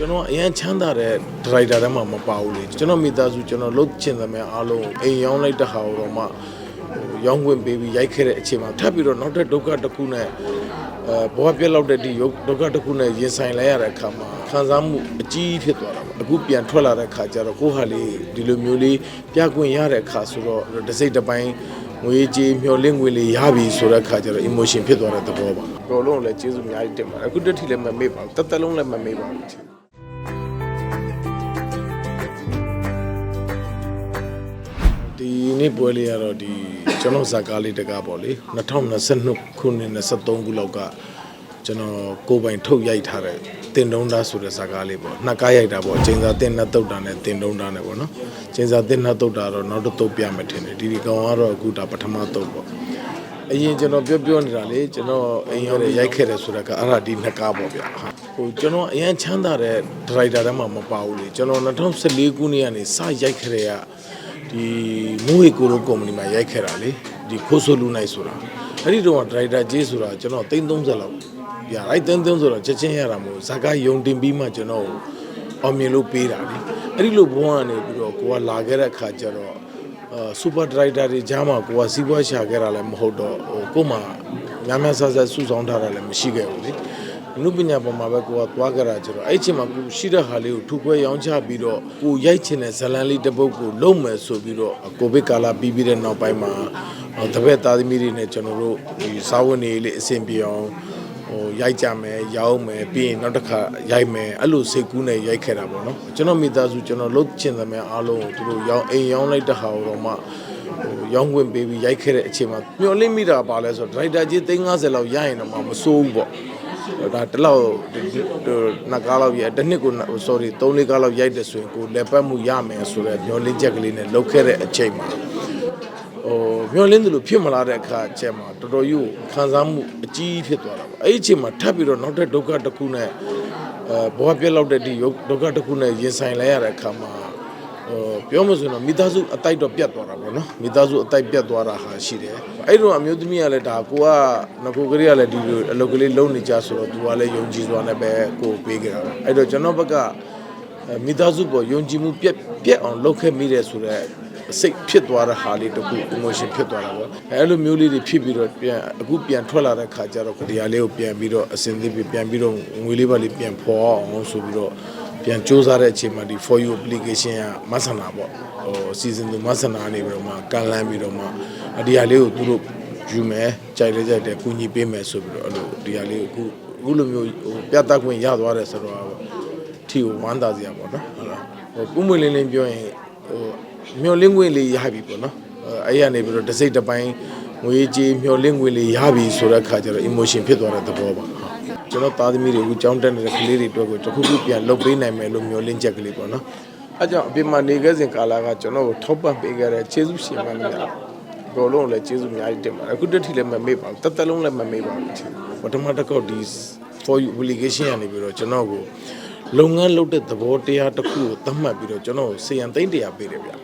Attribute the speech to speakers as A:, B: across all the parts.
A: ကျွန်တော်အရန်ချမ်းသာတဲ့ဒရိုက်တာထဲမှာမပါဘူးလေကျွန်တော်မိသားစုကျွန်တော်လှုပ်ချင်သမျှအားလုံးအိမ်ရောင်းလိုက်တဲ့ဟာကိုတော့မှဟိုရောင်းခွင့်ပေးပြီးရိုက်ခဲ့တဲ့အချိန်မှာထပ်ပြီးတော့နောက်ထပ်ဒုက္ခတစ်ခုနဲ့အဲဘဝပြက်လောက်တဲ့ဒီဒုက္ခတစ်ခုနဲ့ရင်ဆိုင်လိုက်ရတဲ့အခါမှာခံစားမှုအကြီးဖြစ်သွားတာပေါ့အခုပြန်ထွက်လာတဲ့အခါကျတော့ကိုယ့်ဟာလေးဒီလိုမျိုးလေးပြခွင့်ရတဲ့အခါဆိုတော့တစ်စိတ်တစ်ပိုင်းငွေကြေးမျောလင့်ငွေလေးရပြီဆိုတဲ့အခါကျတော့ emotion ဖြစ်သွားတဲ့သဘောပါအကုန်လုံးလည်းကျေးဇူးအများကြီးတင်ပါတယ်အခုတက်ထိလည်းမမေ့ပါဘူးတက်တက်လုံးလည်းမမေ့ပါဘူး နေ့ပွဲလေးကတော့ဒီကျွန်တော်ဇာကားလေးတကားပေါ့လေ2022ခုနှစ်23ခုလောက်ကကျွန်တော်ကိုယ်ပိုင်ထုတ်ရိုက်ထားတဲ့တင်တုံးသားဆိုတဲ့ဇာကားလေးပေါ့နှစ်ကားရိုက်တာပေါ့ချိန်စာတင်နှစ်တုတ်တာနဲ့တင်တုံးသားနဲ့ပေါ့နော်ချိန်စာတင်နှစ်တုတ်တာတော့နောက်တစ်တုတ်ပြမယ်ထင်တယ်ဒီဒီကောင်ကတော့အခုဒါပထမတုတ်ပေါ့အရင်ကျွန်တော်ပြောပြောနေတာလေကျွန်တော်အိမ်ရောက်ရိုက်ခဲ့တယ်ဆိုတော့ကအဲ့ဒါဒီနှစ်ကားပေါ့ဗျာဟိုကျွန်တော်အရင်ချမ်းသာတဲ့ဒရိုက်တာထဲမှာမပါဘူးလေကျွန်တော်2014ခုနှစ်ကနေစရိုက်ခဲ့တဲ့က ဒီမူဟီကိုလိုကုမ္ပဏီမှာရိုက်ခဲ့တာလေဒီခိုးဆိုလူနိုင်ဆိုတာအဲ့ဒီတော့ဒရိုက်တာကြီးဆိုတာကျွန်တော်330လောက်ရအဲ့330ဆိုတော့ချက်ချင်းရတာမဟုတ်ဇာကယုံတင်ပြီးမှကျွန်တော်အောင်မြင်လို့ပေးတာလေအဲ့ဒီလိုဘဝကနေပြီးတော့ကိုကလာခဲ့တဲ့အခါကျတော့အာစူပါဒရိုက်တာတွေကြားမှာကိုကစီးပွားရှာခဲ့တာလည်းမဟုတ်တော့ဟိုကို့မှာများများဆဆဆူဆောင်းထားတာလည်းမရှိခဲ့ဘူးလေ အနုပညာပေါ်မှာပဲကိုကသွားကြတာကျတော့အဲ့ဒီအချိန်မှာကိုရှိတဲ့ဟာလေးကိုထူခွဲရောင်းချပြီးတော့ကိုရိုက်ချင်တဲ့ဇတ်လန်လေးတစ်ပုဒ်ကိုလုံမယ်ဆိုပြီးတော့ကိုဗစ်ကာလပြီးပြီးတဲ့နောက်ပိုင်းမှာဟိုတပည့်သားသမီးတွေနဲ့ကျွန်တော်တို့ဒီစာဝန်တွေလေးအဆင်ပြေအောင်ဟိုရိုက်ကြမယ်ရောင်းမယ်ပြီးရင်နောက်တစ်ခါရိုက်မယ်အဲ့လိုစိတ်ကူးနဲ့ရိုက်ခဲ့တာပေါ့နော်ကျွန်တော်မိသားစုကျွန်တော်လှုပ်ချင်သမျှအားလုံးကိုသူတို့ရောင်းအိမ်ရောင်းလိုက်တဲ့ဟာကိုတော့မှဟိုရောင်းခွင့်ပေးပြီးရိုက်ခဲ့တဲ့အချိန်မှာမျောလင့်မိတာပါလဲဆိုတော့ဒရိုက်တာကြီး350လောက်ရရင်တော့မှမစိုးဘူးပေါ့ ဒါတစ်လောက်နှစ်ကားလောက်ရတစ်နှစ်ကို sorry 3လေးကားလောက်ရိုက်တယ်ဆိုရင်ကိုလက်ပတ်မှုရမယ်ဆိုတော့မျောလင့်ချက်ကလေးနဲ့လုပ်ခဲ့တဲ့အချိန်မှာဟိုမျောလင့်တယ်လို့ဖြစ်မလာတဲ့အခါအချက်မှာတော်တော်ကြီးခံစားမှုအကြီးဖြစ်သွားတာပေါ့အဲ့ဒီအချိန်မှာထပ်ပြီးတော့နောက်ထပ်ဒုက္ခတစ်ခုနဲ့အဲဘဝပြက်လောက်တဲ့ဒီဒုက္ခတစ်ခုနဲ့ရင်ဆိုင်လိုက်ရတဲ့အခါမှာ ဟိုပြောမဆိုရင်တော့မိသားစုအတိုက်တော့ပြတ်သွားတာပေါ့နော်မိသားစုအတိုက်ပြတ်သွားတာဟာရှိတယ်အဲ့တော့အမျိုးသမီးကလည်းဒါကိုကငကိုကလေးကလည်းဒီလိုအလုပ်ကလေးလုပ်နေကြဆိုတော့သူကလည်းယုံကြည်စွာနဲ့ပဲကိုယ်ပေးကြတာအဲ့တော့ကျွန်တော်ဘက်ကအဲမိသားစုပေါ်ယုံကြည်မှုပြက်ပြက်အောင်လုပ်ခဲ့မိတယ်ဆိုတော့စိတ်ဖြစ်သွားတဲ့ဟာလေးတခု emotion ဖြစ်သွားတာပေါ့အဲ့လိုမျိုးလေးတွေဖြစ်ပြီးတော့ပြန်အခုပြန်ထွက်လာတဲ့ခါကျတော့ဒီဟာလေးကိုပြန်ပြီးတော့အစင်သစ်ပြီးပြန်ပြီးတော့ငွေလေးပါလေးပြန်ဖော်အောင်ဆိုပြီးတော့ ပြန်စူးစမ်းတဲ့အချိန်မှာဒီ for you application ကမဆန္ဒပေါ့ဟို season 2မဆန္ဒနေပြီးတော့မှကန်လန်းပြီးတော့မှအဒီဟာလေးကိုသူတို့ယူမယ်ကြိုက်လဲကြိုက်တယ်ကူညီပေးမယ်ဆိုပြီးတော့အဲ့လိုဒီဟာလေးကိုအခုအခုလိုမျိုးဟိုပြတ်တက်ခွင့်ရသွားတယ်ဆိုတော့ထီကိုဝမ်းသာစရာပေါ့နော်ဟုတ်လားဟိုပုံမွေလင်းလင်းပြောရင်ဟိုမျောလင်းခွင့်လေးရပြီပေါ့နော်အဲ့ရနေပြီးတော့တစ်စိတ်တစ်ပိုင်းငွေကြေးမျောလင်းခွင့်လေးရပြီဆိုတဲ့ခါကျတော့ emotion ဖြစ်သွားတဲ့သဘောပါဟုတ် ကျွန်တော်သားသမီးတွေအခုကြောင်းတက်နေတဲ့ကလေးတွေအတွက်ကိုတစ်ခုခုပြန်လုပ်ပေးနိုင်မယ်လို့မျှော်လင့်ချက်ကလေးပေါ့နော်အဲကြောင့်အပြင်မှာနေခဲ့စဉ်ကာလကကျွန်တော်ကိုထောက်ပံ့ပေးခဲ့တဲ့ကျေးဇူးရှင်မများဘယ်လုံးလည်းကျေးဇူးအများကြီးတင်ပါတယ်အခုတက်ထိလည်းမမေ့ပါဘူးတက်တက်လုံးလည်းမမေ့ပါဘူးပထမတစ်ခေါက်ဒီ for you obligation ရနေပြီးတော့ကျွန်တော်ကိုလုပ်ငန်းလုပ်တဲ့သဘောတရားတစ်ခုကိုသတ်မှတ်ပြီးတော့ကျွန်တော်ကိုစေရန်သိန်းတရားပေးတယ်ဗျာ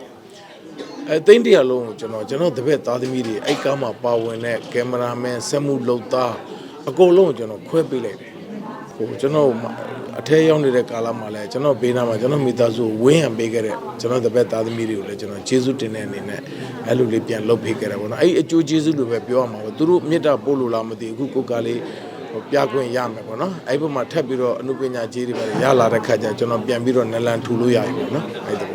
A: အဲသိန်းတရာလုံးကိုကျွန်တော်ကျွန်တော်တပည့်သားသမီးတွေအဲ့ကားမှာပါဝင်တဲ့ကင်မရာမန်ဆက်မှုလုပ်သား အကုန်လုံးကိုကျွန်တော်ခွဲပေးလိုက်တယ်ဟိုကျွန်တော်အထဲရောက်နေတဲ့ကာလမှာလည်းကျွန်တော်ဘေးနားမှာကျွန်တော်မိသားစုကိုဝင်းရံပေးခဲ့တဲ့ကျွန်တော်တပည့်သားသမီးတွေကိုလည်းကျွန်တော်ကျေးဇူးတင်တဲ့အနေနဲ့အဲ့လိုလေးပြန်လုပ်ပေးခဲ့တယ်ပေါ့နော်အဲ့ဒီအကျိုးကျေးဇူးလိုပဲပြောရမှာပေါ့သူတို့မေတ္တာပို့လို့လားမသိဘူးအခုကိုယ်ကလေးဟိုပြခွင့်ရမယ်ပေါ့နော်အဲ့ဘက်မှာထပ်ပြီးတော့အနုပညာကြီးတွေပဲရလာတဲ့ခါကျကျွန်တော်ပြန်ပြီးတော့နလန်ထူလို့ရပြီပေါ့နော်အဲ့ဒီပေါ့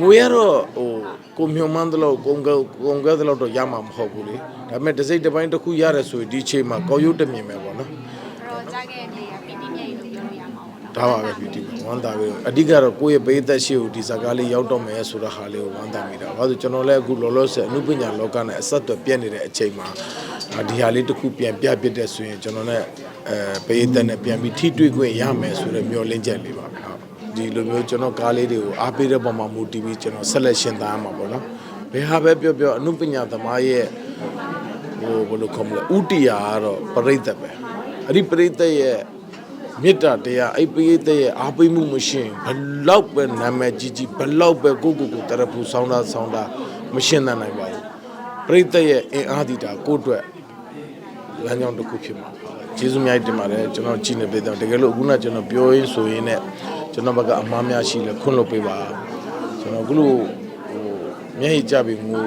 A: ငွေကတော့ဟိုကိုမြုံမှန်းသလောက်ကုန်ကကုန်ကဲသလောက်တော့ရမှာမဟုတ်ဘူးလေဒါပေမဲ့တစ်စိတ်တစ်ပိုင်းတစ်ခုရတယ်ဆိုရင်ဒီချိန်မှာကောက်ရုပ်တမြင်မယ်ပေါ့နော်
B: တော့ကြားခဲ့တဲ့ကပီတိမြတ်လို့ပြောလို့ရမှာပေါ့နော်
A: ဒါပါပဲဒီဝမ်းသာပဲအဓိကတော့ကိုယ့်ရဲ့ဘေးသက်ရှိကိုဒီဇာကားလေးရောက်တော့မယ်ဆိုတော့ဟာလေးကိုဝမ်းသာမိတာဘာလို့ကျွန်တော်လည်းအခုလောလောဆယ်အမှုပညာလောကနဲ့အဆက်အသွယ်ပြည့်နေတဲ့အချိန်မှာအာဒီဟာလေးတစ်ခုပြန်ပြပြတဲ့ဆိုရင်ကျွန်တော်လည်းအဲဘေးသက်နဲ့ပြန်ပြီးထိတွေ့ခွင့်ရမယ်ဆိုတဲ့မျှော်လင့်ချက်လေးပါပဲဟုတ် ဒီလိုမျိုးကျွန်တော်ကားလေးတွေကိုအားပေးတဲ့ပုံမှာမူတည်ပြီးကျွန်တော်ဆက်လက်ရှင်သားရမှာပေါ့နော်ဘယ်ဟာပဲပြောပြောအမှုပညာသမားရဲ့ဟိုဘယ်လိုခေါ်မလဲဥတီယာကတော့ပရိသတ်ပဲအဲ့ဒီပရိသတ်ရဲ့မေတ္တာတရားအဲ့ပရိသတ်ရဲ့အားပေးမှုမရှိရင်ဘလောက်ပဲနာမည်ကြီးကြီးဘလောက်ပဲကိုကိုကိုတရဖူဆောင်းတာဆောင်းတာမရှင်းနိုင်ပါဘူးပရိသတ်ရဲ့အင်အားဒီတာကိုယ့်အတွက်လမ်းကြောင်းတစ်ခုဖြစ်မှာပါကျေးဇူးအများကြီးတင်ပါတယ်ကျွန်တော်ကြည်နေပေးတယ်တကယ်လို့အခုနကကျွန်တော်ပြောရင်းဆိုရင်းနဲ့ ကျွန်တော်ဘက်ကအမှားများရှိလဲခွင့်လွှတ်ပေးပါကျွန်တော်အခုလိုဟိုမျက်ရည်ကျပြီးငို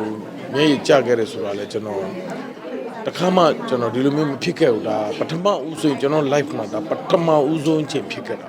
A: မျက်ရည်ကျခဲ့တယ်ဆိုတာလဲကျွန်တော်တခါမှကျွန်တော်ဒီလိုမျိုးမဖြစ်ခဲ့ဘူးဒါပထမဦးဆုံးကျွန်တော် life မှာဒါပထမဦးဆုံးအချိန်ဖြစ်ခဲ့တာ